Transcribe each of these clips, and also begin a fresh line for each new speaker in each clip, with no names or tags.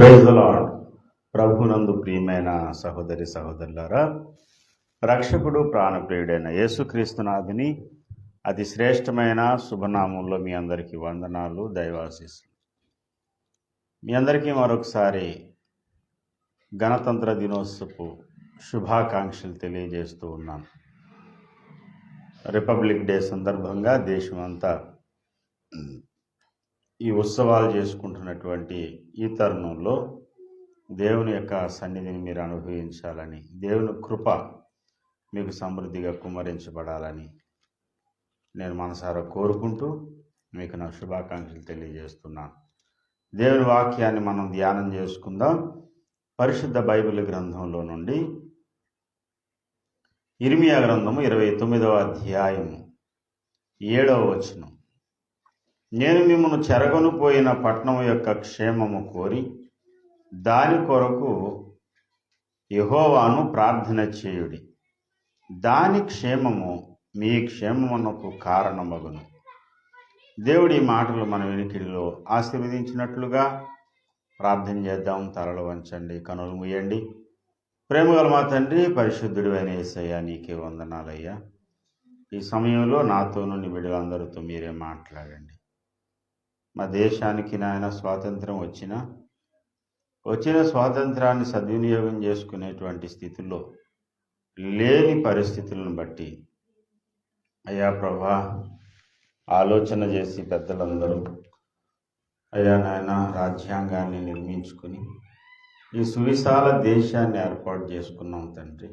Praise lord ప్రభునందు ప్రియమైన సహోదరి సహోదరులారా రక్షకుడు ప్రాణప్రియుడైన యేసుక్రీస్తునాథుని అతి శ్రేష్టమైన శుభనామంలో మీ అందరికీ వందనాలు దైవాశీస్సులు. మీ అందరికీ మరొకసారి గణతంత్ర దినోత్సవపు శుభాకాంక్షలు తెలియజేస్తూ ఉన్నాను. రిపబ్లిక్ డే సందర్భంగా దేశమంతా ఈ ఉత్సవాలు చేసుకుంటున్నటువంటి ఈ తరుణంలో దేవుని యొక్క సన్నిధిని మీరు అనుభవించాలని దేవుని కృప మీకు సమృద్ధిగా కుమ్మరించబడాలని నేను మనసారా కోరుకుంటూ మీకు నా శుభాకాంక్షలు తెలియజేస్తున్నాను. దేవుని వాక్యాన్ని మనం ధ్యానం చేసుకుందాం. పరిశుద్ధ బైబిల్ గ్రంథంలో నుండి ఇర్మియా గ్రంథము ఇరవై తొమ్మిదవ అధ్యాయము ఏడవ వచనం. నేను మిమ్మల్ని చెరగను పోయిన పట్టణం యొక్క క్షేమము కోరి దాని కొరకు యహోవాను ప్రార్థన చేయుడి. దాని క్షేమము మీ క్షేమమునకు కారణమగును. దేవుడి మాటలు మన వెనుకిడిలో ఆశీర్వదించినట్లుగా ప్రార్థన చేద్దాం తలలు వంచండి కనులు ముయ్యండి ప్రేమగల మా తండ్రి పరిశుద్ధుడు అయిన ఏసయ్యా నీకే వందనాలయ్యా. ఈ సమయంలో నాతో నీ బిడ్డలందరితో మీరే మాట్లాడండి. మా దేశానికి నాయన స్వాతంత్రం వచ్చిన వచ్చిన స్వాతంత్రాన్ని సద్వినియోగం చేసుకునేటువంటి స్థితిలో లేని పరిస్థితులను బట్టి అయ్యా ప్రభా ఆలోచన చేసి పెద్దలందరూ అయ్యా నాయన రాజ్యాంగాన్ని నిర్మించుకుని ఈ సువిశాల దేశాన్ని ఏర్పాటు చేసుకున్నాం తండ్రి.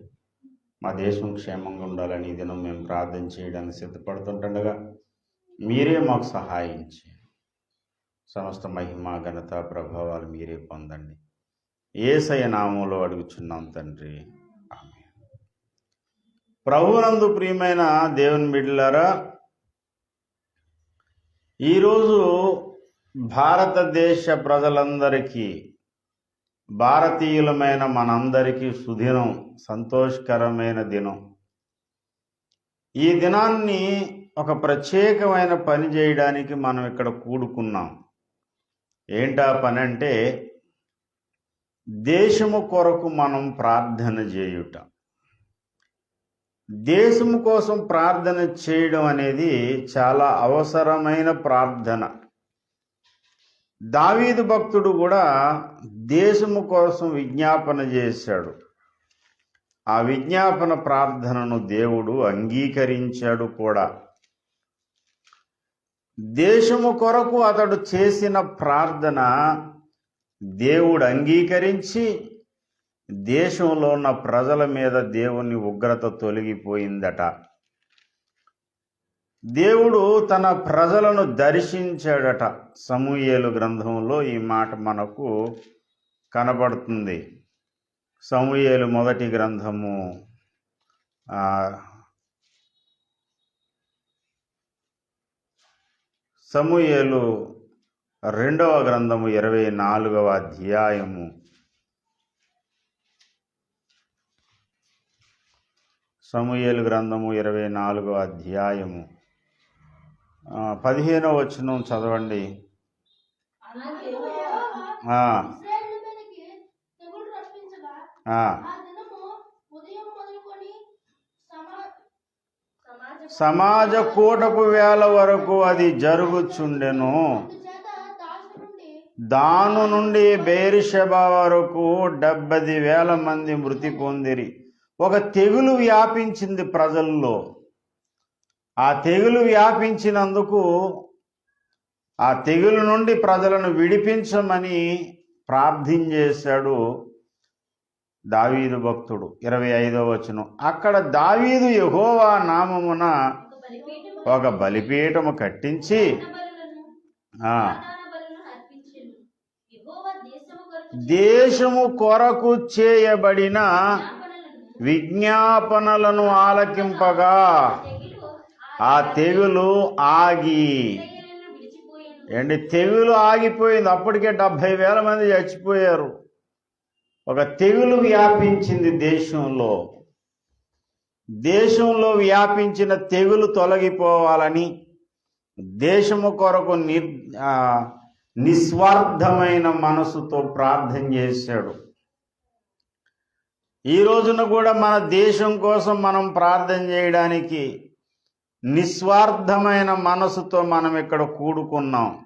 మా దేశం క్షేమంగా ఉండాలని దినం మేము ప్రార్థన చేయడానికి సిద్ధపడుతుంటుండగా మీరే మాకు సహాయం చేయండి. సమస్త మహిమ ఘనత ప్రభావాలు మీరే పొందండి. ఏసయ నామంలో అడుగుచున్నాం తండ్రి. ప్రభునందు ప్రియమైన దేవుని బిడ్డలారా ఈరోజు భారతదేశ ప్రజలందరికీ భారతీయులమైన మనందరికీ సుదినం సంతోషకరమైన దినం. ఈ దినాన్ని ఒక ప్రత్యేకమైన పని చేయడానికి మనం ఇక్కడ కూడుకున్నాం. ఏంటా పని అంటే దేశము కొరకు మనం ప్రార్థన చేయుట. దేశము కోసం ప్రార్థన చేయడం అనేది చాలా అవసరమైన ప్రార్థన. దావీదు భక్తుడు కూడా దేశము కోసం విజ్ఞాపన చేశాడు. ఆ విజ్ఞాపన ప్రార్థనను దేవుడు అంగీకరించాడు కూడా. దేశము కొరకు అతడు చేసిన ప్రార్థన దేవుడు అంగీకరించి దేశంలో ఉన్న ప్రజల మీద దేవుని ఉగ్రత తొలగిపోయిందట. దేవుడు తన ప్రజలను దర్శించాడట. సమూయేలు గ్రంథంలో ఈ మాట మనకు కనబడుతుంది. సమూయేలు మొదటి గ్రంథము సమూయేలు రెండవ గ్రంథము ఇరవై నాలుగవ అధ్యాయము. సమూయేలు గ్రంథము ఇరవై నాలుగవ అధ్యాయము. పదిహేనవ వచనం చదవండి. ఆ,
ఇశ్రాయేలు మీదకి తెగులు రప్పించగా
ఆ,
ఆ దినము ఉదయం మొదలుకొని సమా సమాజ
కూటపు వేల వరకు అది జరుగుచుండెను. దాను నుండి బేరిషబా వరకు డెబ్బది వేల మంది మృతి పొందిరి. ఒక తెగులు వ్యాపించింది ప్రజల్లో. ఆ తెగులు వ్యాపించినందుకు ఆ తెగులు నుండి ప్రజలను విడిపించమని ప్రార్థన చేశాడు దావీదు భక్తుడు. ఇరవై ఐదవ వచనం. అక్కడ దావీదు యహోవా నామమున
ఒక బలిపీఠము
కట్టించి
దేశము కొరకు
చేయబడిన విజ్ఞాపనలను ఆలకింపగా ఆ తెగులు ఆగి ఏంటి? తెగులు ఆగిపోయింది. అప్పటికే డెబ్భై వేల మంది చచ్చిపోయారు. ఒక తెగులు వ్యాపించింది దేశంలో. దేశంలో వ్యాపించిన తెగులు తొలగిపోవాలని దేశము కొరకు నిర్ నిస్వార్థమైన మనసుతో ప్రార్థన చేశాడు. ఈ రోజున కూడా మన దేశం కోసం మనం ప్రార్థన చేయడానికి నిస్వార్థమైన మనసుతో మనం ఇక్కడ కూడుకున్నాం.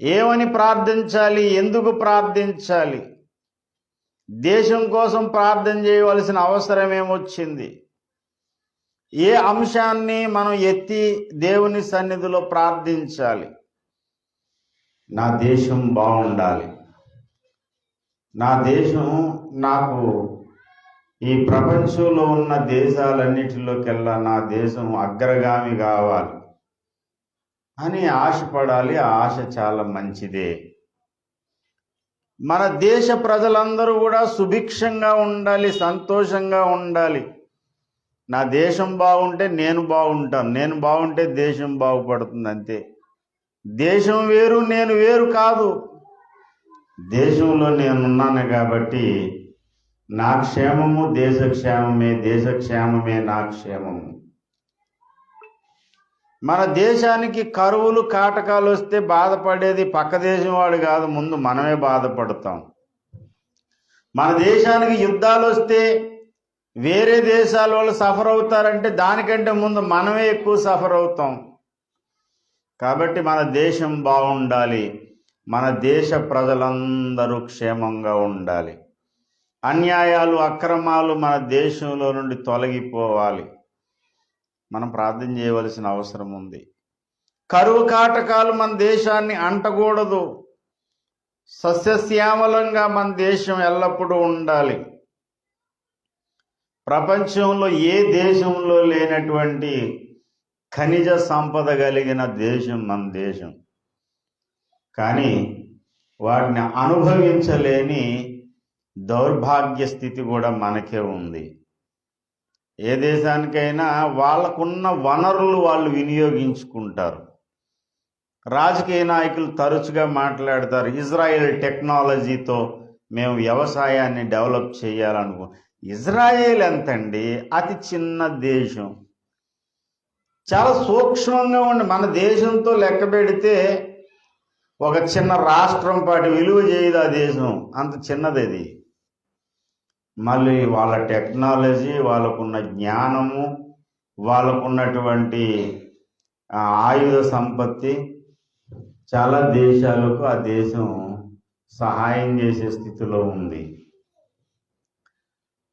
ఏమని ప్రార్థించాలి? ఎందుకు ప్రార్థించాలి? దేశం కోసం ప్రార్థన చేయవలసిన అవసరం ఏమొచ్చింది? ఏ అంశాన్ని మనం ఎత్తి దేవుని సన్నిధిలో ప్రార్థించాలి? నా దేశం బాగుండాలి. నా దేశం నాకు ఈ ప్రపంచంలో ఉన్న దేశాలన్నిటిలోకెల్లా నా దేశం అగ్రగామి కావాలి అని ఆశపడాలి. ఆ ఆశ చాలా మంచిదే. మన దేశ ప్రజలందరూ కూడా సుభిక్షంగా ఉండాలి సంతోషంగా ఉండాలి. నా దేశం బాగుంటే నేను బాగుంటాను నేను బాగుంటే దేశం బాగుపడుతుంది అంతే. దేశం వేరు నేను వేరు కాదు. దేశంలో నేనున్నాను కాబట్టి నా క్షేమము దేశ క్షేమమే దేశ క్షేమమే నా క్షేమము. మన దేశానికి కరువులు కాటకాలు వస్తే బాధపడేది పక్క దేశం వాడు కాదు ముందు మనమే బాధపడతాం. మన దేశానికి యుద్ధాలు వస్తే వేరే దేశాల వాళ్ళు సఫర్ అవుతారంటే దానికంటే ముందు మనమే ఎక్కువ సఫర్ అవుతాం. కాబట్టి మన దేశం బాగుండాలి మన దేశ ప్రజలందరూ క్షేమంగా ఉండాలి. అన్యాయాలు అక్రమాలు మన దేశంలో నుండి తొలగిపోవాలి. మనం ప్రార్థన చేయవలసిన అవసరం ఉంది. కరువు కాటకాలు మన దేశాన్ని అంటకూడదు. సస్యశ్యామలంగా మన దేశం ఎల్లప్పుడూ ఉండాలి. ప్రపంచంలో ఏ దేశంలో లేనటువంటి ఖనిజ సంపద కలిగిన దేశం మన దేశం. కానీ వాటిని అనుభవించలేని దౌర్భాగ్య స్థితి కూడా మనకే ఉంది. ఏ దేశానికైనా వాళ్ళకున్న వనరులు వాళ్ళు వినియోగించుకుంటారు. రాజకీయ నాయకులు తరచుగా మాట్లాడతారు ఇజ్రాయెల్ టెక్నాలజీతో మేము వ్యవసాయాన్ని డెవలప్ చేయాలనుకో ఇజ్రాయేల్ ఎంతండి? అతి చిన్న దేశం. చాలా సూక్ష్మంగా ఉండి మన దేశంతో లెక్క పెడితే ఒక చిన్న రాష్ట్రం పాటి విలువ చేయదు ఆ దేశం. అంత చిన్నది అది. మళ్ళీ వాళ్ళ టెక్నాలజీ వాళ్ళకున్న జ్ఞానము వాళ్ళకున్నటువంటి ఆయుధ సంపత్తి చాలా దేశాలకు ఆ దేశం సహాయం చేసే స్థితిలో ఉంది.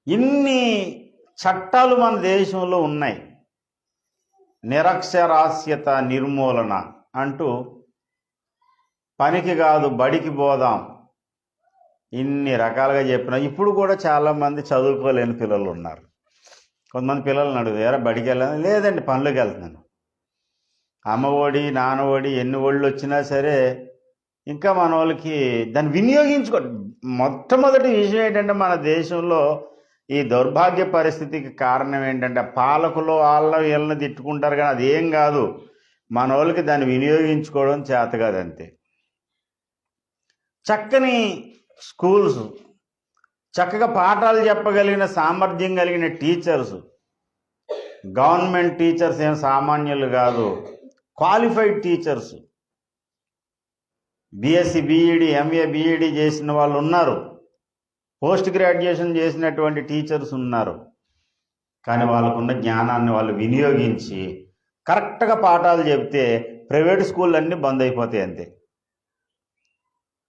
ఇన్ని చట్టాలు మన దేశంలో ఉన్నాయి. నిరక్షరాస్యత నిర్మూలన అంటూ పనికి కాదు బడికి పోదాం. ఇన్ని రకాలుగా చెప్పిన ఇప్పుడు కూడా చాలామంది చదువుకోలేని పిల్లలు ఉన్నారు. కొంతమంది పిల్లల్ని అడుగుతారా బడికి వెళ్ళాను లేదండి పనులకు వెళ్తున్నాను. అమ్మ ఒడి నాన్న ఒడి ఎన్ని ఒళ్ళు వచ్చినా సరే ఇంకా మన వాళ్ళకి దాన్ని వినియోగించుకో మొట్టమొదటి విషయం ఏంటంటే మన దేశంలో ఈ దౌర్భాగ్య పరిస్థితికి కారణం ఏంటంటే పాలకులు వాళ్ళ వీళ్ళని తిట్టుకుంటారు కానీ అది ఏం కాదు. మన వాళ్ళకి దాన్ని వినియోగించుకోవడం చేత కాదంతే చక్కని స్కూల్స్. చక్కగా పాఠాలు చెప్పగలిగిన సామర్థ్యం కలిగిన టీచర్స్. గవర్నమెంట్ టీచర్స్ ఏం సామాన్యులు కాదు. Qualified teachers. BSc BEd MA BEd చేసిన వాళ్ళు ఉన్నారు. పోస్ట్ గ్రాడ్యుయేషన్ చేసినటువంటి టీచర్స్ ఉన్నారు. కానీ వాళ్ళకున్న జ్ఞానాన్ని వాళ్ళు వినియోగించి కరెక్ట్గా పాఠాలు చెప్తే ప్రైవేట్ స్కూల్ అన్నీ బంద్ అయిపోతాయి అంతే.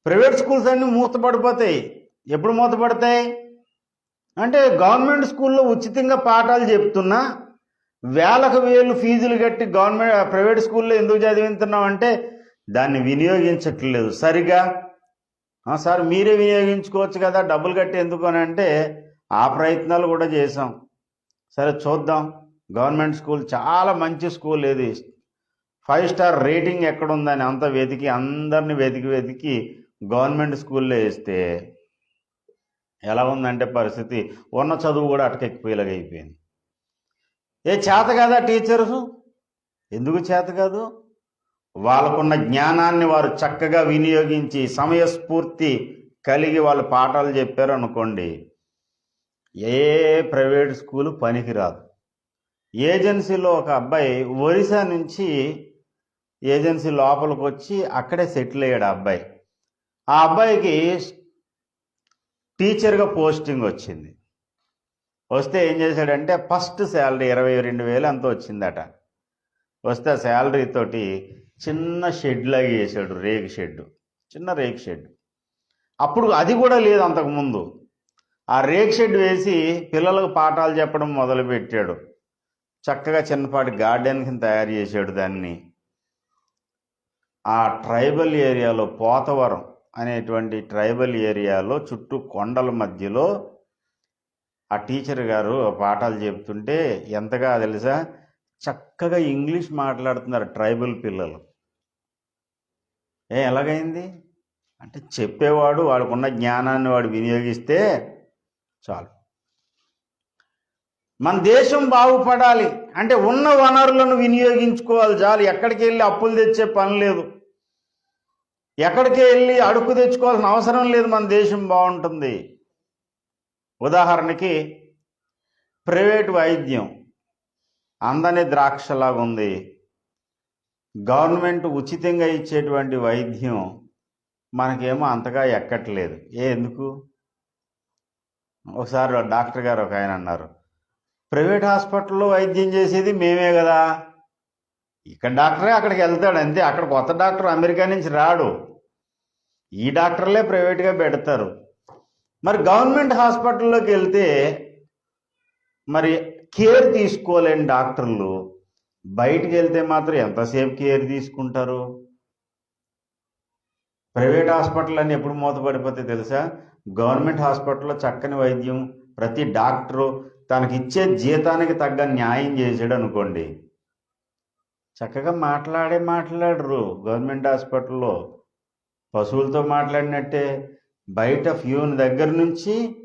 ప్రైవేట్ స్కూల్స్ అన్నీ మూతపడిపోతాయి. ఎప్పుడు మూతపడతాయి? అంటే గవర్నమెంట్ స్కూల్లో ఉచితంగా పాఠాలు చెప్తున్నా వేలకు వేలు ఫీజులు కట్టి గవర్నమెంట్ ప్రైవేట్ స్కూల్లో ఎందుకు చదివిస్తున్నాం అంటే దాన్ని వినియోగించట్లేదు సరిగా. సార్ మీరే వినియోగించుకోవచ్చు కదా డబ్బులు కట్టి ఎందుకు అని అంటే ఆ ప్రయత్నాలు కూడా చేసాం సరే చూద్దాం. గవర్నమెంట్ స్కూల్ చాలా మంచి స్కూల్ ఇది. ఫైవ్ స్టార్ రేటింగ్ ఎక్కడుందని అంత వెతికి అందరిని వెతికి వెతికి గవర్నమెంట్ స్కూల్లో వేస్తే ఎలా ఉందంటే పరిస్థితి ఉన్న చదువు కూడా అటకెక్కిపోయేలాగా అయిపోయింది. ఏ చేత కాదా టీచర్స్? ఎందుకు చేత కాదు? వాళ్ళకున్న జ్ఞానాన్ని వారు చక్కగా వినియోగించి సమయస్ఫూర్తి కలిగి వాళ్ళు పాఠాలు చెప్పారు అనుకోండి ఏ ప్రైవేట్ స్కూలు పనికిరాదు. ఏజెన్సీలో ఒక అబ్బాయి ఒరిస్సా నుంచి ఏజెన్సీ లోపలికి వచ్చి అక్కడే సెటిల్ అయ్యాడు అబ్బాయి. ఆ అబ్బాయికి టీచర్గా పోస్టింగ్ వచ్చింది. వస్తే ఏం చేశాడంటే ఫస్ట్ శాలరీ ఇరవై రెండు వేలు అంత వచ్చిందట. వస్తే ఆ శాలరీ తోటి చిన్న షెడ్ లాగా వేసాడు రేగు షెడ్ చిన్న రేగు షెడ్. అప్పుడు అది కూడా లేదు అంతకుముందు ఆ రేక్ షెడ్ వేసి పిల్లలకు పాఠాలు చెప్పడం మొదలుపెట్టాడు. చక్కగా చిన్నపాటి గార్డెన్ కింద తయారు చేశాడు దాన్ని. ఆ ట్రైబల్ ఏరియాలో పోతవరం అనేటువంటి ట్రైబల్ ఏరియాలో చుట్టూ కొండల మధ్యలో ఆ టీచర్ గారు పాఠాలు చెప్తుంటే ఎంతగా తెలుసా? చక్కగా ఇంగ్లీష్ మాట్లాడుతున్నారు ట్రైబల్ పిల్లలు. ఏ ఎలాగైంది? అంటే చెప్పేవాడు వాడుకున్న జ్ఞానాన్ని వాడు వినియోగిస్తే చాలు. మన దేశం బాగుపడాలి. అంటే ఉన్న వనరులను వినియోగించుకోవాలి చాలు. ఎక్కడికి వెళ్ళి అప్పులు తెచ్చే పని లేదు. ఎక్కడికి వెళ్ళి అడుక్కు తెచ్చుకోవాల్సిన అవసరం లేదు. మన దేశం బాగుంటుంది. ఉదాహరణకి ప్రైవేట్ వైద్యం. అందని ద్రాక్షలాగా ఉంది. గవర్నమెంట్ ఉచితంగా ఇచ్చేటువంటి వైద్యం మనకేమో అంతగా ఎక్కట్లేదు. ఏ ఎందుకు? ఒకసారి డాక్టర్ గారు ఒక ఆయన అన్నారు ప్రైవేట్ హాస్పిటల్లో వైద్యం చేసేది మేమే కదా. ఇక్కడ డాక్టరే అక్కడికి వెళ్తాడు అంతే. అక్కడ కొత్త డాక్టర్ అమెరికా నుంచి రాడు. ఈ డాక్టర్లే ప్రైవేట్గా పెడతారు. మరి గవర్నమెంట్ హాస్పిటల్లోకి వెళ్తే మరి కేర్ తీసుకోలేని డాక్టర్లు బయటికి వెళ్తే మాత్రం ఎంతసేపు కేర్ తీసుకుంటారు? ప్రైవేట్ హాస్పిటల్ అని ఎప్పుడు మూతపడిపోతే తెలుసా? గవర్నమెంట్ హాస్పిటల్లో చక్కని వైద్యం ప్రతి డాక్టరు తనకిచ్చే జీతానికి తగ్గ న్యాయం చేసాడు అనుకోండి. చక్కగా మాట్లాడే మాట్లాడరు. గవర్నమెంట్ హాస్పిటల్లో పశువులతో మాట్లాడినట్టే బయట ఫ్యూన్ దగ్గర నుంచి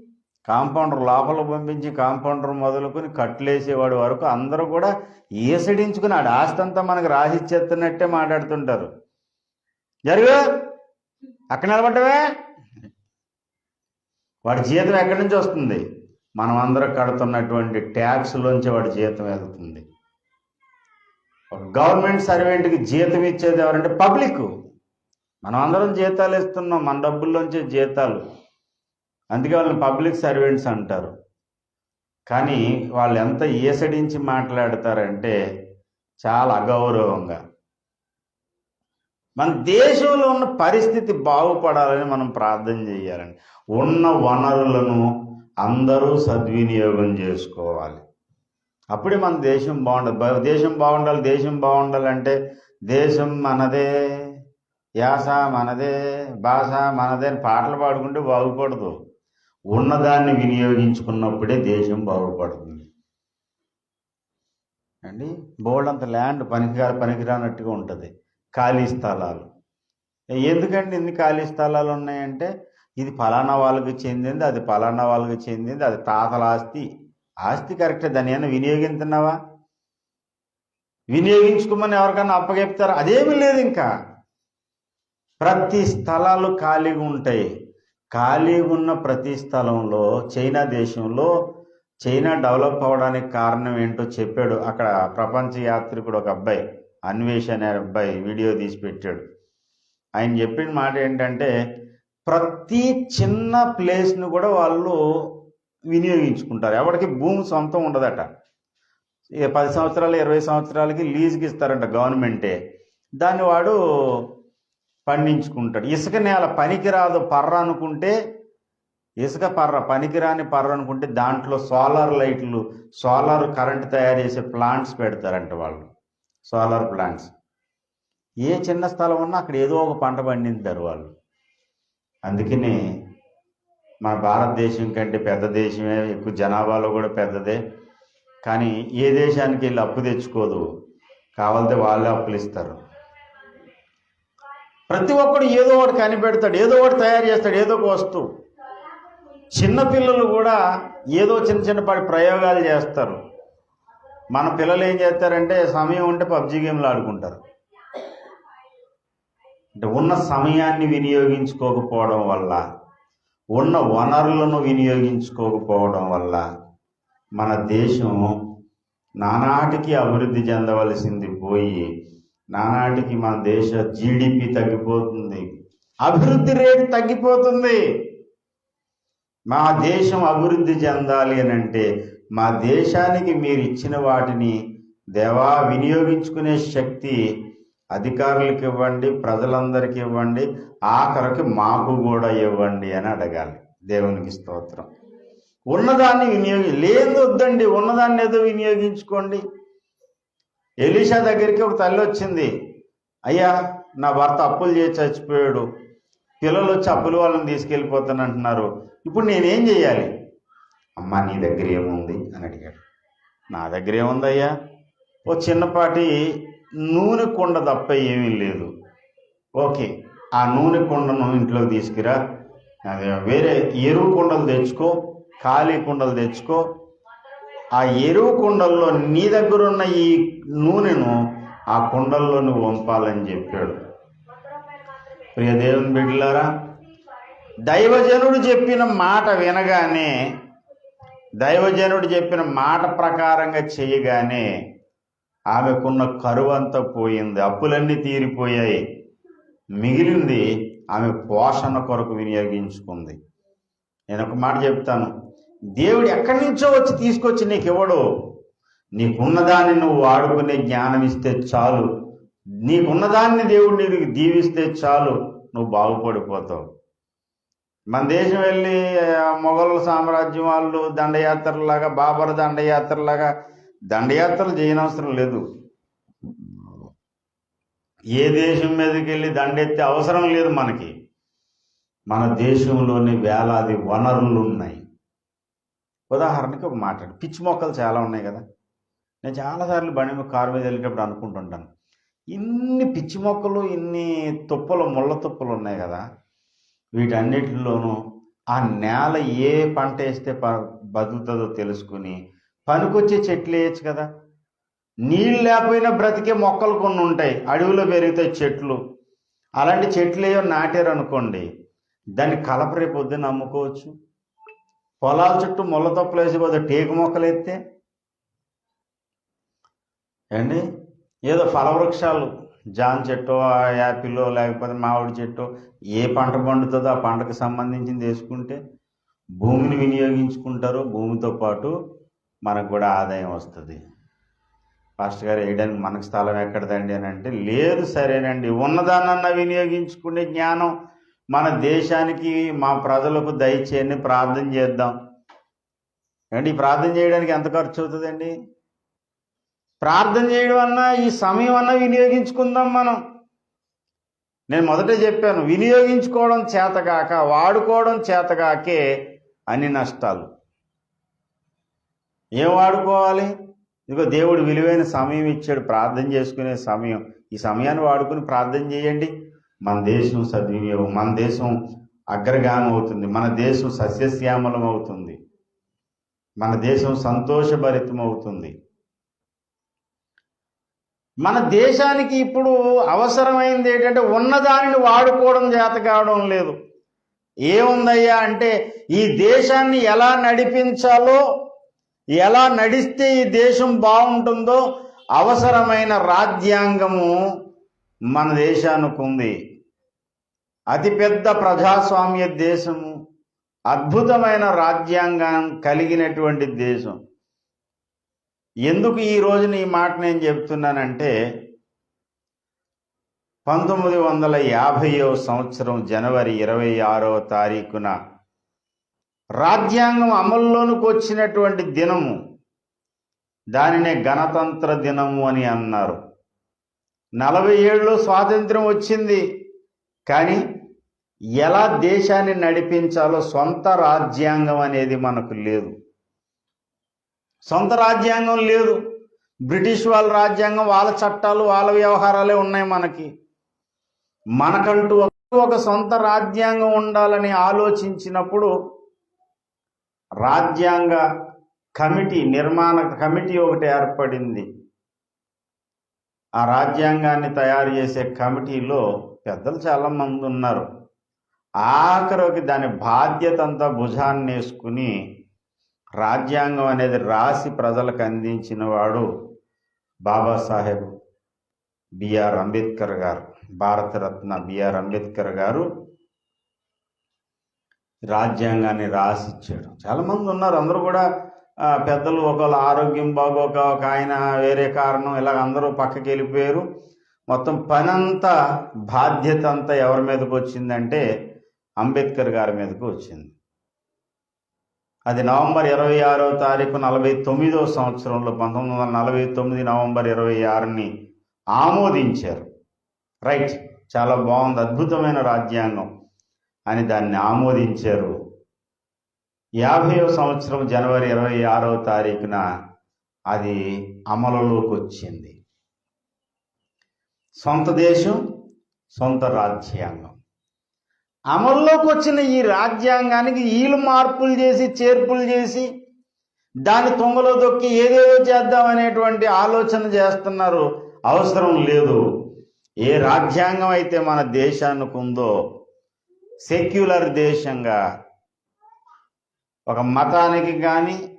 కాంపౌండర్ లోపల పంపించి కాంపౌండర్ మొదలుకొని కట్లేసేవాడి వరకు అందరూ కూడా ఈసడించుకుని ఆడ ఆస్తి అంతా మనకు రాసిచ్చేస్తున్నట్టే మాట్లాడుతుంటారు. జరుగు అక్కడ నిలబడ్డవే. వాడి జీతం ఎక్కడి నుంచి వస్తుంది? మనం అందరం కడుతున్నటువంటి ట్యాక్స్లోంచి వాడి జీతం వెళ్తుంది. గవర్నమెంట్ సర్వెంట్కి జీతం ఇచ్చేది ఎవరంటే పబ్లిక్. మనం అందరం జీతాలు ఇస్తున్నాం మన డబ్బుల్లోంచే జీతాలు. అందుకే వాళ్ళని పబ్లిక్ సర్వెంట్స్ అంటారు. కానీ వాళ్ళు ఎంత ఈసడించి మాట్లాడతారంటే చాలా అగౌరవంగా. మన దేశంలో ఉన్న పరిస్థితి బాగుపడాలని మనం ప్రార్థన చేయాలండి. ఉన్న వనరులను అందరూ సద్వినియోగం చేసుకోవాలి. అప్పుడే మన దేశం బాగుండదు దేశం బాగుండాలి దేశం బాగుండాలంటే దేశం మనదే యాస మనదే భాష మనదే అని పాటలు పాడుకుంటే బాగుపడదు. ఉన్నదాన్ని వినియోగించుకున్నప్పుడే దేశం బాగుపడుతుంది. అండి? బోల్డ్ అంత ల్యాండ్ పనికి పనికిరానట్టుగా ఉంటుంది. ఖాళీ స్థలాలు. ఎందుకండి ఇన్ని ఖాళీ స్థలాలు ఉన్నాయంటే ఇది ఫలానా వాళ్ళకి చెందింది అది ఫలానా వాళ్ళకి చెందింది అది తాతల ఆస్తి కరెక్టే దాన్ని ఏమైనా వినియోగించున్నావా వినియోగించుకోమని ఎవరికైనా అప్పగెప్తారు? అదేమీ లేదు ఇంకా. ప్రతి స్థలాలు ఖాళీగా ఉంటాయి. ఖాళీగా ఉన్న ప్రతి స్థలంలో చైనా దేశంలో చైనా డెవలప్ అవ్వడానికి కారణం ఏంటో చెప్పాడు అక్కడ ప్రపంచ యాత్రికుడు ఒక అబ్బాయి అన్వేష్ అనే అబ్బాయి వీడియో తీసి పెట్టాడు. ఆయన చెప్పిన మాట ఏంటంటే ప్రతి చిన్న ప్లేస్ను కూడా వాళ్ళు వినియోగించుకుంటారు. ఎవరికి భూమి సొంతం ఉండదట. పది సంవత్సరాలు ఇరవై సంవత్సరాలకి లీజుకి ఇస్తారంట గవర్నమెంటే. దాన్ని వాడు పండించుకుంటాడు. ఇసుక నేల పనికిరాదు పర్ర అనుకుంటే ఇసుక పర్ర పనికిరాని పర్ర అనుకుంటే దాంట్లో సోలార్ లైట్లు సోలార్ కరెంట్ తయారు చేసే ప్లాంట్స్ పెడతారంట వాళ్ళు. Solar plants. ఏ చిన్న స్థలం ఉన్నా అక్కడ ఏదో ఒక పంట పండించారు వాళ్ళు. అందుకని మన భారతదేశం కంటే పెద్ద దేశమే ఎక్కువ జనాభాలో కూడా పెద్దదే. కానీ ఏ దేశానికి వెళ్ళి అప్పు తెచ్చుకోదు. కావాలంటే వాళ్ళే అప్పులు ఇస్తారు. ప్రతి ఒక్కడు ఏదో ఒకటి కనిపెడతాడు ఏదో ఒకటి తయారు చేస్తాడు ఏదో ఒక వస్తువు. చిన్నపిల్లలు కూడా ఏదో చిన్న చిన్నపాటి ప్రయోగాలు చేస్తారు. మన పిల్లలు ఏం చేస్తారంటే సమయం ఉంటే పబ్జి గేమ్లు ఆడుకుంటారు. అంటే ఉన్న సమయాన్ని వినియోగించుకోకపోవడం వల్ల ఉన్న వనరులను వినియోగించుకోకపోవడం వల్ల మన దేశం నానాటికి అభివృద్ధి చెందవలసింది పోయి నానాటికి మన దేశ జీడిపి తగ్గిపోతుంది. అభివృద్ధి రేటు తగ్గిపోతుంది. మా దేశం అభివృద్ధి చెందాలి అని అంటే మా దేశానికి మీరు ఇచ్చిన వాటిని దేవా వినియోగించుకునే శక్తి అధికారులకు ఇవ్వండి ప్రజలందరికీ ఇవ్వండి ఆఖరికి మాకు కూడా ఇవ్వండి అని అడగాలి. దేవునికి స్తోత్రం. ఉన్నదాన్ని వినియోగి లేదు వద్దండి ఉన్నదాన్ని ఏదో వినియోగించుకోండి. ఎలీషా దగ్గరికి ఒక తల్లి వచ్చింది. అయ్యా నా భర్త అప్పులు చేసి చచ్చిపోయాడు. పిల్లలు వచ్చి అప్పుల వాళ్ళని తీసుకెళ్ళిపోతానంటున్నారు ఇప్పుడు నేనేం చేయాలి? అమ్మ నీ దగ్గర ఏముంది? అని అడిగాడు. నా దగ్గర ఏముందయ్యా? ఓ చిన్నపాటి నూనె కుండ తప్ప ఏమీ లేదు. ఓకే ఆ నూనె కుండను ఇంట్లోకి తీసుకురా. అదే వేరే ఎరువు కుండలు తెచ్చుకో ఖాళీ కుండలు తెచ్చుకో. ఆ ఎరువు కుండల్లో నీ దగ్గర ఉన్న ఈ నూనెను ఆ కుండల్లో నువ్వు వంపాలని చెప్పాడు. ప్రియ దేవుని బిడ్డలారా దైవజనుడు చెప్పిన మాట వినగానే దైవజనుడు చెప్పిన మాట ప్రకారంగా చేయగానే ఆమెకున్న కరువు అంతా పోయింది అప్పులన్నీ తీరిపోయాయి. మిగిలింది ఆమె పోషణ కొరకు వినియోగించుకుంది. నేను ఒక మాట చెప్తాను. దేవుడు ఎక్కడి నుంచో వచ్చి తీసుకొచ్చి నీకు ఇవ్వడు నీకున్నదాన్ని నువ్వు వాడుకునే జ్ఞానం ఇస్తే చాలు. నీకున్నదాన్ని దేవుడు నీకు దీవిస్తే చాలు. నువ్వు బాగుపడిపోతావు. మన దేశం వెళ్ళి మొఘల్ సామ్రాజ్యం వాళ్ళు దండయాత్రలాగా బాబర్ దండయాత్రలాగా దండయాత్రలు చేయనవసరం లేదు. ఏ దేశం మీదకి వెళ్ళి దండెత్తే అవసరం లేదు మనకి. మన దేశంలోని వేలాది వనరులు ఉన్నాయి ఉదాహరణకి ఒక మాట పిచ్చి మొక్కలు చాలా ఉన్నాయి కదా. నేను చాలాసార్లు బండి మీద కారు మీద వెళ్ళేటప్పుడు అనుకుంటుంటాను. ఇన్ని పిచ్చి మొక్కలు ఇన్ని తుప్పలు ముళ్ళ తుప్పలు ఉన్నాయి కదా. వీటన్నిటిలోనూ ఆ నేల ఏ పంట వేస్తే బతుకుతుందో తెలుసుకుని పనికొచ్చే చెట్లు వేయచ్చు కదా. నీళ్ళు లేకపోయినా బ్రతికే మొక్కలు కొన్ని ఉంటాయి. అడవిలో పెరుగుతాయి చెట్లు. అలాంటి చెట్లు ఏవో నాటారు అనుకోండి. దాన్ని కలప రేపు పొద్దున్న అమ్ముకోవచ్చు. పొలాల చుట్టూ ముళ్ళ తొప్పలు వేసి పోతే టేకు మొక్కలు ఎత్తే. ఏండి ఏదో ఫలవృక్షాలు. జామ చెట్టు యాపిల్ లేకపోతే మామిడి చెట్టు ఏ పంట పండుతుందో ఆ పంటకు సంబంధించింది వేసుకుంటే భూమిని వినియోగించుకుంటారు. భూమితో పాటు మనకు కూడా ఆదాయం వస్తుంది. పాస్టర్ గారు వేయడానికి మనకు స్థలం ఎక్కడదండి? అని అంటే లేదు సరేనండి. ఉన్నదానన్న వినియోగించుకునే జ్ఞానం మన దేశానికి మా ప్రజలకు దయచేయని ప్రార్థన చేద్దాం. ఏంటి ఈ ప్రార్థన చేయడానికి ఎంత ఖర్చు అవుతుందండి? ప్రార్థన చేయడం అన్నా ఈ సమయం అన్నా వినియోగించుకుందాం మనం. నేను మొదట చెప్పాను వినియోగించుకోవడం చేతగాక వాడుకోవడం చేతగాకే అన్ని నష్టాలు. ఏం వాడుకోవాలి? ఇదిగో దేవుడు విలువైన సమయం ఇచ్చాడు ప్రార్థన చేసుకునే సమయం. ఈ సమయాన్ని వాడుకుని ప్రార్థన చేయండి. మన దేశం సద్వినియోగం మన దేశం అగ్రగామం అవుతుంది మన దేశం సస్యశ్యామలం అవుతుంది. మన దేశం సంతోషభరితం అవుతుంది మన దేశానికి ఇప్పుడు అవసరమైంది ఏంటంటే ఉన్నదానిని వాడుకోవడం చేత కావడం లేదు. ఏముందయ్యా అంటే ఈ దేశాన్ని ఎలా నడిపించాలో ఎలా నడిస్తే ఈ దేశం బాగుంటుందో అవసరమైన రాజ్యాంగము మన దేశానికి ఉంది. అతిపెద్ద ప్రజాస్వామ్య దేశము అద్భుతమైన రాజ్యాంగం కలిగినటువంటి దేశం. ఎందుకు ఈ రోజున ఈ మాట నేను చెప్తున్నానంటే పంతొమ్మిది వందల యాభైవ సంవత్సరం జనవరి ఇరవై ఆరో తారీఖున రాజ్యాంగం అమల్లోనికి వచ్చినటువంటి దినము దానినే గణతంత్ర దినము అని అన్నారు. నలభై ఏడులో స్వాతంత్రం వచ్చింది. కానీ ఎలా దేశాన్ని నడిపించాలో సొంత రాజ్యాంగం అనేది మనకు లేదు. సొంత రాజ్యాంగం లేదు. బ్రిటిష్ వాళ్ళ రాజ్యాంగం వాళ్ళ చట్టాలు వాళ్ళ వ్యవహారాలే ఉన్నాయి మనకి. మనకంటూ ఒక సొంత రాజ్యాంగం ఉండాలని ఆలోచించినప్పుడు రాజ్యాంగ కమిటీ నిర్మాణ కమిటీ ఒకటి ఏర్పడింది. ఆ రాజ్యాంగాన్ని తయారు చేసే కమిటీలో పెద్దలు చాలా మంది ఉన్నారు. ఆఖరికి దాని బాధ్యత అంతా భుజాన్ని వేసుకుని రాజ్యాంగం అనేది రాసి ప్రజలకు అందించిన వాడు బాబాసాహెబ్ బిఆర్ అంబేద్కర్ గారు. భారతరత్న బిఆర్ అంబేద్కర్ గారు. రాజ్యాంగాన్ని రాసిచ్చాడు. చాలామంది ఉన్నారు. అందరూ కూడా పెద్దలు ఒకళ్ళ ఆరోగ్యం బాగోక ఒక ఆయన వేరే కారణం ఇలాగ అందరూ పక్కకి వెళ్ళిపోయారు. మొత్తం పనంతా బాధ్యత అంతా ఎవరి మీదకి వచ్చిందంటే అంబేద్కర్ గారి మీదకు వచ్చింది. అది నవంబర్ ఇరవై ఆరో తారీఖు నలభై తొమ్మిదో సంవత్సరంలో పంతొమ్మిది వందల నలభై తొమ్మిది నవంబర్ ఇరవై ఆరుని ఆమోదించారు. రైట్. చాలా బాగుంది. అద్భుతమైన రాజ్యాంగం. అని దాన్ని ఆమోదించారు. యాభైవ సంవత్సరం జనవరి ఇరవై ఆరవ తారీఖున అది అమలులోకి వచ్చింది. సొంత దేశం సొంత రాజ్యాంగం. అమల్లోకి వచ్చిన ఈ రాజ్యాంగానికి వీళ్ళు మార్పులు చేసి చేర్పులు చేసి దాని తొంగలో దొక్కి ఏదేదో చేద్దాం అనేటువంటి ఆలోచన చేస్తున్నారు. అవసరం లేదు. ఏ రాజ్యాంగం అయితే మన దేశానికి ఉందో సెక్యులర్ దేశంగా ఒక మతానికి కానీ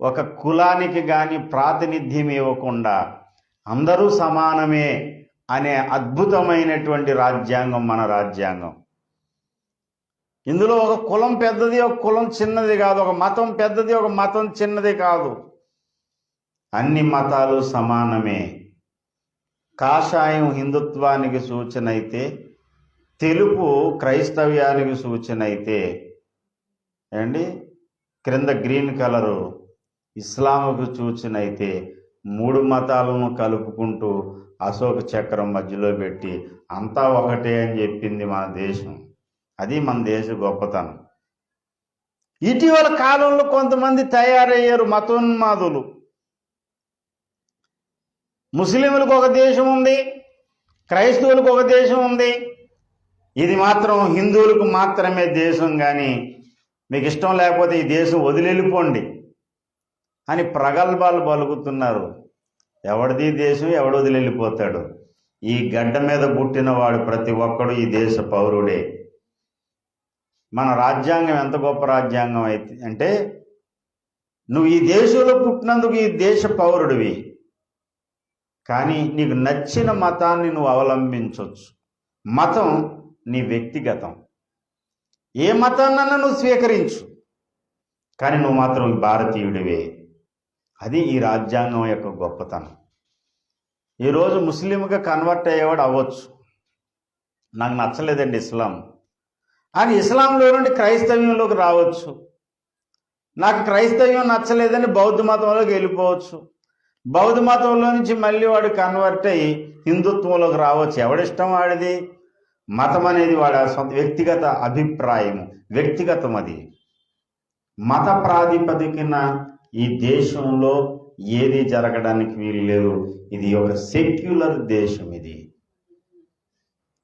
ఒక కులానికి కానీ ప్రాతినిధ్యం ఇవ్వకుండా అందరూ సమానమే అనే అద్భుతమైనటువంటి రాజ్యాంగం మన రాజ్యాంగం. ఇందులో ఒక కులం పెద్దది ఒక కులం చిన్నది కాదు ఒక మతం పెద్దది ఒక మతం చిన్నది కాదు. అన్ని మతాలు సమానమే. కాషాయం హిందుత్వానికి సూచన అయితే తెలుపు క్రైస్తవ్యానికి సూచన అయితే అండి క్రింద గ్రీన్ కలరు ఇస్లాంకు సూచన అయితే మూడు మతాలను కలుపుకుంటూ అశోక చక్రం మధ్యలో పెట్టి అంతా ఒకటే అని చెప్పింది మన దేశం. అది మన దేశ గొప్పతనం. ఇటీవల కాలంలో కొంతమంది తయారయ్యారు మతోన్మాదులు. ముస్లింలకు ఒక దేశం ఉంది క్రైస్తవులకు ఒక దేశం ఉంది ఇది మాత్రం హిందువులకు మాత్రమే దేశం కానీ మీకు ఇష్టం లేకపోతే ఈ దేశం వదిలిపోండి అని ప్రగల్భాలు పలుకుతున్నారు. ఎవడిది దేశం? ఎవడు వదిలిపోతాడు ఈ గడ్డ మీద పుట్టిన వాడు ప్రతి ఒక్కడు ఈ దేశ పౌరుడే. మన రాజ్యాంగం ఎంత గొప్ప రాజ్యాంగం అయితే అంటే నువ్వు ఈ దేశంలో పుట్టినందుకు ఈ దేశ పౌరుడివి. కానీ నీకు నచ్చిన మతాన్ని నువ్వు అవలంబించవచ్చు మతం నీ వ్యక్తిగతం. ఏ మతాన్నన్నా నువ్వు స్వీకరించు. కానీ నువ్వు మాత్రం భారతీయుడివే. అది ఈ రాజ్యాంగం యొక్క గొప్పతనం. ఈరోజు ముస్లింగా కన్వర్ట్ అయ్యేవాడు అవ్వచ్చు. నాకు నచ్చలేదండి ఇస్లాం. అని ఇస్లాంలో నుండి క్రైస్తవ్యంలోకి రావచ్చు. నాకు క్రైస్తవ్యం నచ్చలేదని బౌద్ధ మతంలోకి వెళ్ళిపోవచ్చు. బౌద్ధ మతంలో నుంచి మళ్ళీ వాడు కన్వర్ట్ అయ్యి హిందుత్వంలోకి రావచ్చు. ఎవడిష్టం వాడిది? మతం అనేది వాళ్ళ సొంత వ్యక్తిగత అభిప్రాయము. వ్యక్తిగతం అది మత ప్రాతిపదికన ఈ దేశంలో ఏది జరగడానికి వీలు లేదు. ఇది ఒక సెక్యులర్ దేశం ఇది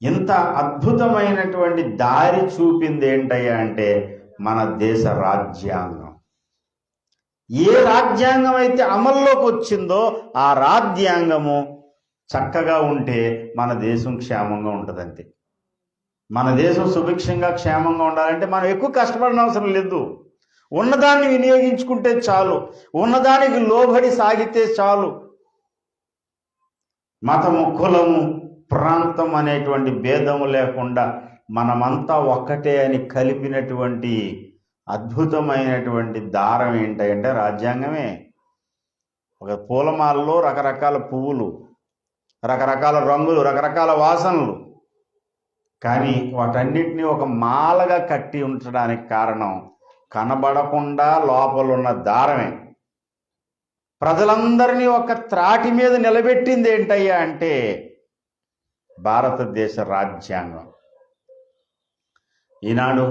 ఇంత అద్భుతమైనటువంటి దారి చూపింది ఏంటయ్యా అంటే మన దేశ రాజ్యాంగం. ఏ రాజ్యాంగం అయితే అమల్లోకి వచ్చిందో ఆ రాజ్యాంగము చక్కగా ఉంటే మన దేశం క్షేమంగా ఉంటుందంతే. మన దేశం సుభిక్షంగా క్షేమంగా ఉండాలంటే మనం ఎక్కువ కష్టపడిన అవసరం లేదు. ఉన్నదాన్ని వినియోగించుకుంటే చాలు. ఉన్నదానికి లోబడి సాగితే చాలు. మతము కులము ప్రాంతం అనేటువంటి భేదము లేకుండా మనమంతా ఒక్కటే అని కలిపినటువంటి అద్భుతమైనటువంటి దారం ఏంటంటే రాజ్యాంగమే. ఒక పూలమాలలో రకరకాల పువ్వులు రకరకాల రంగులు రకరకాల వాసనలు. కానీ వాటన్నిటిని ఒక మాలగా కట్టి ఉంచడానికి కారణం కనబడకుండా లోపలున్న దారమే. ప్రజలందరినీ ఒక త్రాటి మీద నిలబెట్టింది ఏంటయ్యా అంటే భారతదేశ రాజ్యాంగం. ఈనాడు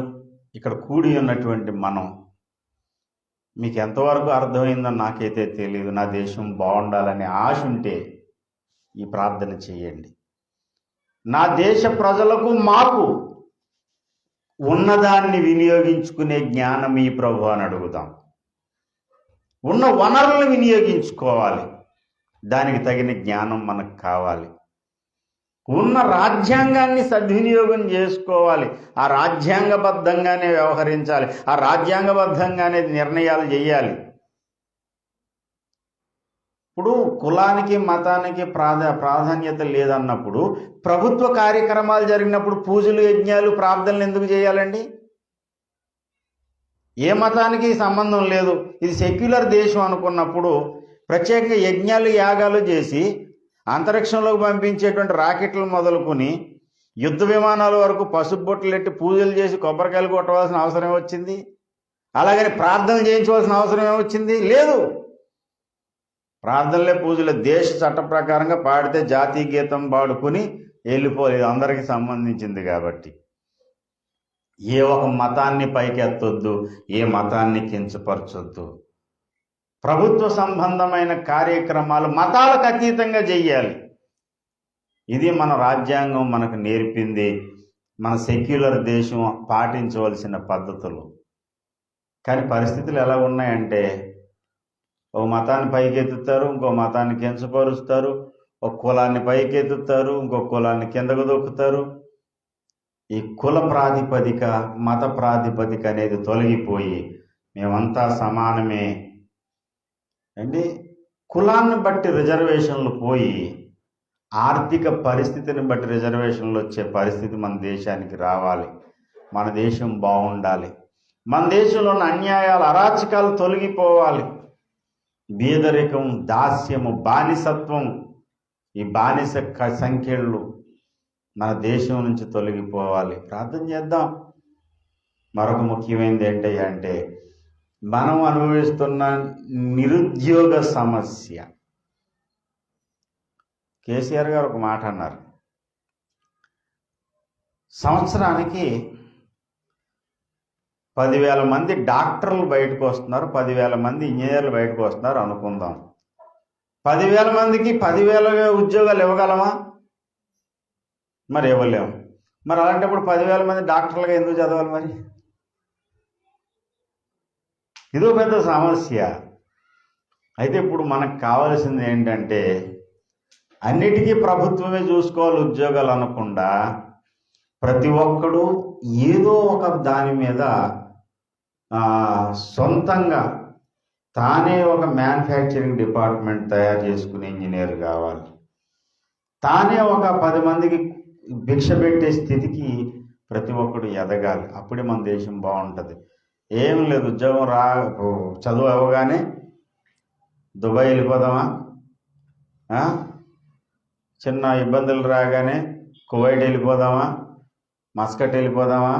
ఇక్కడ కూడి ఉన్నటువంటి మనం మీకు ఎంతవరకు అర్థమైందో నాకైతే తెలియదు నా దేశం బాగుండాలనే ఆశ ఉంటే ఈ ప్రార్థన చేయండి. నా దేశ ప్రజలకు మాకు ఉన్నదాన్ని వినియోగించుకునే జ్ఞానం ఈ ప్రభు అని అడుగుదాం. ఉన్న వనరులను వినియోగించుకోవాలి. దానికి తగిన జ్ఞానం మనకు కావాలి. ఉన్న రాజ్యాంగాన్ని సద్వినియోగం చేసుకోవాలి. ఆ రాజ్యాంగబద్ధంగానే వ్యవహరించాలి. ఆ రాజ్యాంగబద్ధంగానే నిర్ణయాలు చేయాలి. ఇప్పుడు కులానికి మతానికి ప్రాధా ప్రాధాన్యత లేదన్నప్పుడు ప్రభుత్వ కార్యక్రమాలు జరిగినప్పుడు పూజలు యజ్ఞాలు ప్రార్థనలు ఎందుకు చేయాలండి? ఏ మతానికి సంబంధం లేదు. ఇది సెక్యులర్ దేశం అనుకున్నప్పుడు ప్రత్యేకంగా యజ్ఞాలు యాగాలు చేసి అంతరిక్షంలోకి పంపించేటువంటి రాకెట్లు మొదలుకొని యుద్ధ విమానాల వరకు పసుపు బొట్లు ఎట్టి పూజలు చేసి కొబ్బరికాయలు కొట్టవలసిన అవసరం వచ్చింది? అలాగని ప్రార్థనలు చేయించవలసిన అవసరం ఏమొచ్చింది? లేదు. ప్రార్థనలే పూజలు. దేశ చట్ట ప్రకారంగా పాడితే జాతీయ గీతం పాడుకుని వెళ్ళిపోలేదు. అందరికీ సంబంధించింది కాబట్టి. ఏ ఒక మతాన్ని పైకెత్తొద్దు ఏ మతాన్ని కించపరచొద్దు. ప్రభుత్వ సంబంధమైన కార్యక్రమాలు మతాలకు అతీతంగా చెయ్యాలి. ఇది మన రాజ్యాంగం మనకు నేర్పింది. మన సెక్యులర్ దేశం పాటించవలసిన పద్ధతులు. కానీ పరిస్థితులు ఎలా ఉన్నాయంటే ఒక మతాన్ని పైకెత్తుతారు ఇంకో మతాన్ని కించపరుస్తారు ఒక కులాన్ని పైకెత్తుతారు ఇంకో కులాన్ని కిందకు దొక్కుతారు. ఈ కుల ప్రాతిపదిక మత ప్రాతిపదిక అనేది తొలగిపోయి మేమంతా సమానమే. అండి కులాన్ని బట్టి రిజర్వేషన్లు పోయి ఆర్థిక పరిస్థితిని బట్టి రిజర్వేషన్లు వచ్చే పరిస్థితి మన దేశానికి రావాలి. మన దేశం బాగుండాలి. మన దేశంలో ఉన్న అన్యాయాలు అరాచకాలు తొలగిపోవాలి. బీదరికం దాస్యము బానిసత్వం. ఈ బానిస సంఖ్యలు మన దేశం నుంచి తొలగిపోవాలి. ప్రార్థన చేద్దాం. మరొక ముఖ్యమైనది ఏంటి అంటే మనం అనుభవిస్తున్న నిరుద్యోగ సమస్య. కేసీఆర్ గారు ఒక మాట అన్నారు. సంవత్సరానికి పదివేల మంది డాక్టర్లు బయటకు వస్తున్నారు పదివేల మంది ఇంజనీర్లు బయటకు వస్తున్నారు అనుకుందాం. పదివేల మందికి పదివేల ఉద్యోగాలు ఇవ్వగలమా? మరి ఇవ్వలేము. మరి అలాంటప్పుడు పదివేల మంది డాక్టర్లుగా ఎందుకు చదవాలి మరి? ఇదో పెద్ద సమస్య. అయితే ఇప్పుడు మనకు కావాల్సింది ఏంటంటే అన్నిటికీ ప్రభుత్వమే చూసుకోవాలి ఉద్యోగాలు అనకుండా ప్రతి ఒక్కడు ఏదో ఒక దాని మీద సొంతంగా తానే ఒక మ్యానుఫ్యాక్చరింగ్ డిపార్ట్మెంట్ తయారు చేసుకునే ఇంజనీర్ కావాలి. తానే ఒక పది మందికి భిక్ష పెట్టే స్థితికి ప్రతి ఒక్కడు ఎదగాలి. అప్పుడే మన దేశం బాగుంటుంది. ఏం లేదు ఉద్యోగం రా చదువు అవ్వగానే దుబాయ్ వెళ్ళిపోదామా? చిన్న ఇబ్బందులు రాగానే కువైట్ వెళ్ళిపోదామా? మస్కట్ వెళ్ళిపోదామా?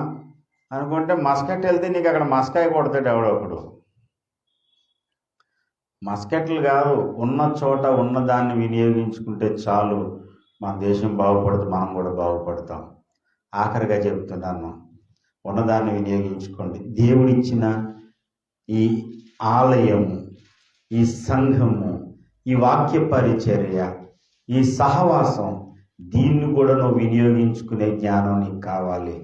అనుకుంటే మస్కెట్ వెళ్తే నీకు అక్కడ మస్కాయ కొడతాడు ఎవడొకడు మస్కెట్లు కాదు ఉన్న చోట ఉన్న దాన్ని వినియోగించుకుంటే చాలు మన దేశం బాగుపడుతుంది మనం కూడా బాగుపడతాం. ఆఖరిగా చెబుతున్నాను ఉన్నదాన్ని వినియోగించుకోండి. దేవుడిచ్చిన ఈ ఆలయము ఈ సంఘము ఈ వాక్య పరిచర్య ఈ సహవాసం దీన్ని కూడా నువ్వు వినియోగించుకునే జ్ఞానం నీకు కావాలి.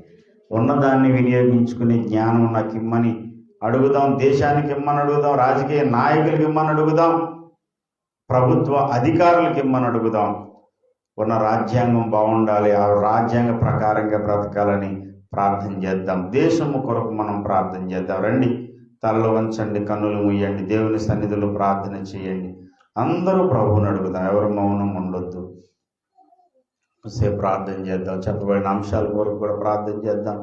ఉన్నదాన్ని వినియోగించుకునే జ్ఞానం నాకు ఇమ్మని అడుగుదాం దేశానికి ఇమ్మని అడుగుదాం రాజకీయ నాయకులకి ఇమ్మని అడుగుదాం ప్రభుత్వ అధికారులకి ఇమ్మని అడుగుదాం. ఉన్న రాజ్యాంగం బాగుండాలి ఆ రాజ్యాంగ ప్రకారంగా బ్రతకాలని ప్రార్థన చేద్దాం. దేశము కొరకు మనం ప్రార్థన చేద్దాం. రండి తలలో వంచండి కన్నులు ముయ్యండి దేవుని సన్నిధిలో ప్రార్థన చేయండి. అందరూ ప్రభువుని అడుగుదాం. ఎవరు మౌనం ఉండొద్దు. సేపు ప్రార్థన చేద్దాం చెప్పబడిన అంశాల కొరకు కూడా ప్రార్థన చేద్దాం